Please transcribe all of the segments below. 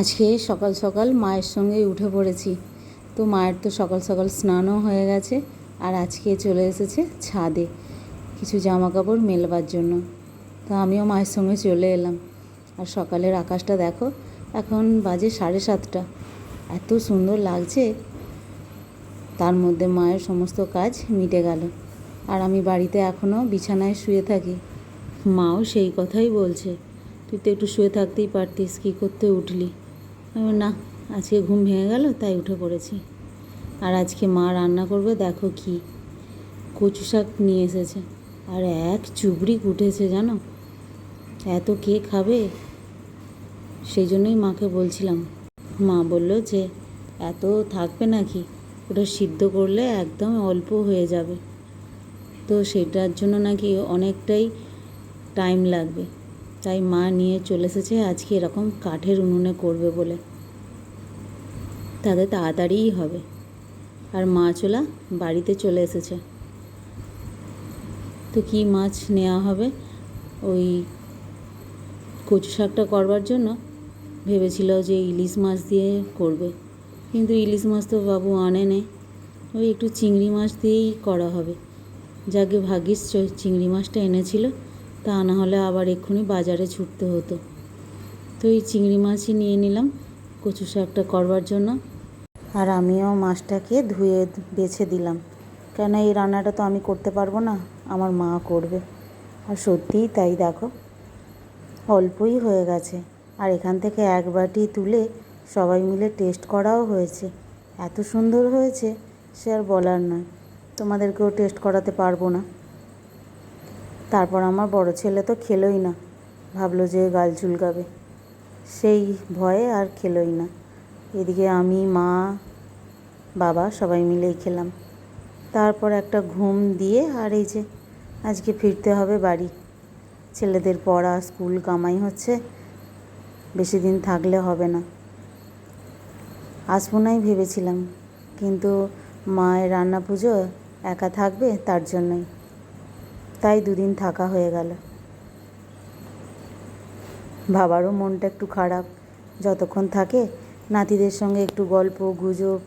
আজকে সকাল সকাল মায়ের সঙ্গে উঠে পড়েছি। তো মায়ের তো সকাল সকাল স্নানও হয়ে গেছে আর আজকে চলে এসেছে ছাদে কিছু জামা কাপড় মেলবার জন্য। তো আমিও মায়ের সঙ্গে চলে এলাম। আর সকালের আকাশটা দেখো, এখন বাজে সাড়ে সাতটা। এত সুন্দর লাগছে। তার মধ্যে মায়ের সমস্ত কাজ মিটে গেল। আর আমি বাড়িতে এখনও বিছানায় শুয়ে থাকি। মাও সেই কথাই বলছে, তুই তো একটু শুয়ে থাকতেই পারতিস, কী করতে উঠলি? না, আজকে ঘুম ভেঙে গেল, তাই উঠে পড়েছি। আর আজকে মা রান্না করবে, দেখো কি, কচু শাক নিয়ে এসেছে। আর এক চুবড়ি উঠেছে জানো? এত কে খাবে? সেই জন্যই মাকে বলছিলাম। মা বলল যে, এত থাকবে নাকি? ওটা সিদ্ধ করলে একদম অল্প হয়ে যাবে। তো সেটার জন্য নাকি অনেকটাই টাইম লাগবে। তাই মা নিয়ে চলে এসেছে, আজকে এরকম কাঠের উনুনে করবে বলে। তাদের তাড়াতাড়িই হবে। আর মাছ ওলা বাড়িতে চলে এসেছে। তো কী মাছ নেওয়া হবে? ওই কচু শাকটা করবার জন্য ভেবেছিল যে ইলিশ মাছ দিয়ে করবে। কিন্তু ইলিশ মাছ তো বাবু আনে নে। ওই একটু চিংড়ি মাছ দিয়েই করা হবে। যাকে ভাগ্যিস চিংড়ি মাছটা এনেছিল, তা না হলে আবার এক্ষুনি বাজারে ছুটতে হতো। তো এই চিংড়ি মাছই নিয়ে নিলাম। কচু শাকটা করবার জন্য আর আমিও মাছটাকে ধুয়ে বেছে দিলাম। কেন এই রান্নাটা তো আমি করতে পারব না, আমার মা করবে। আর সত্যিই তাই দেখো, অল্পই হয়ে গেছে। আর এখান থেকে এক বাটি তুলে সবাই মিলে টেস্ট করাও হয়েছে। এত সুন্দর হয়েছে, সে আর বলার নয়। তোমাদেরকেও টেস্ট করাতে পারব না। তারপর আমার বড় ছেলে তো খেলোই না, ভাবলো যে গাল চুলকাবে। সেই ভয়ে আর খেলোই না। এদিকে আমি, মা, বাবা সবাই মিলেই খেলাম। তারপর একটা ঘুম দিয়ে, আর এই যে আজকে ফিরতে হবে বাড়ি। ছেলেদের পড়া, স্কুল কামাই হচ্ছে, বেশি দিন থাকলে হবে না। আসব নাই ভেবেছিলাম, কিন্তু মায়ের রান্না পুজো একা থাকবে তার জন্যই। তাই দুদিন থাকা হয়ে গেল। বাবারও মনটা একটু খারাপ। যতক্ষণ থাকে নাতিদের সঙ্গে একটু গল্প, গুজব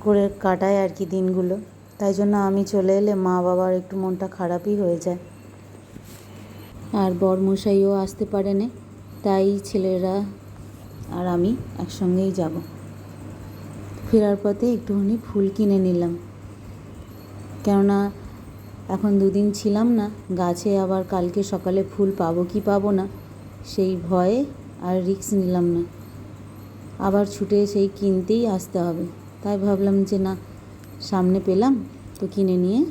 করে কাটায় আর কি দিনগুলো। তাই জন্য আমি চলে এলে মা বাবার একটু মনটা খারাপই হয়ে যায়। আর বরমশাইও আসতে পারে না তাই ছেলেরা আর আমি একসঙ্গেই যাব। ফেরার পথে একটুখানি ফুল কিনে নিলাম। কেননা এখন দুদিন ছিলাম না, গাছে আবার কালকে সকালে ফুল পাবো কি পাবো না, সেই ভয়ে আর রিস্ক নিলাম না। আবার ছুটে সেই কিনতেই আসতে হবে। তাই ভাবলাম যে, না, সামনে পেলাম তো কিনে নিয়ে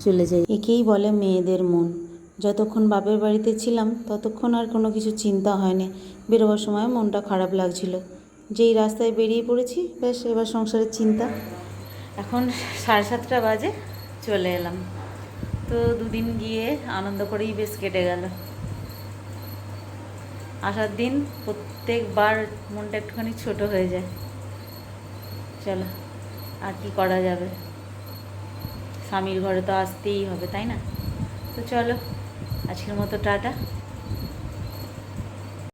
চলে যাই। একেই বলে মেয়েদের মন। যতক্ষণ বাপের বাড়িতে ছিলাম, ততক্ষণ আর কোনো কিছু চিন্তা হয়নি। বেরোবার সময় মনটা খারাপ লাগছিল। যেই রাস্তায় বেরিয়ে পড়েছি, ব্যাস, এবার সংসারের চিন্তা। এখন সাড়ে সাতটা বাজে, চলে এলাম। তো দুদিন গিয়ে আনন্দ করেই বেশ কেটে গেল। আসার দিন প্রত্যেকবার মনটা একটুখানি ছোট হয়ে যায়। চলো, আর কি করা যাবে? স্বামীর ঘরে তো আসতেই হবে, তাই না? তো চলো, আজকের মতো টাটা।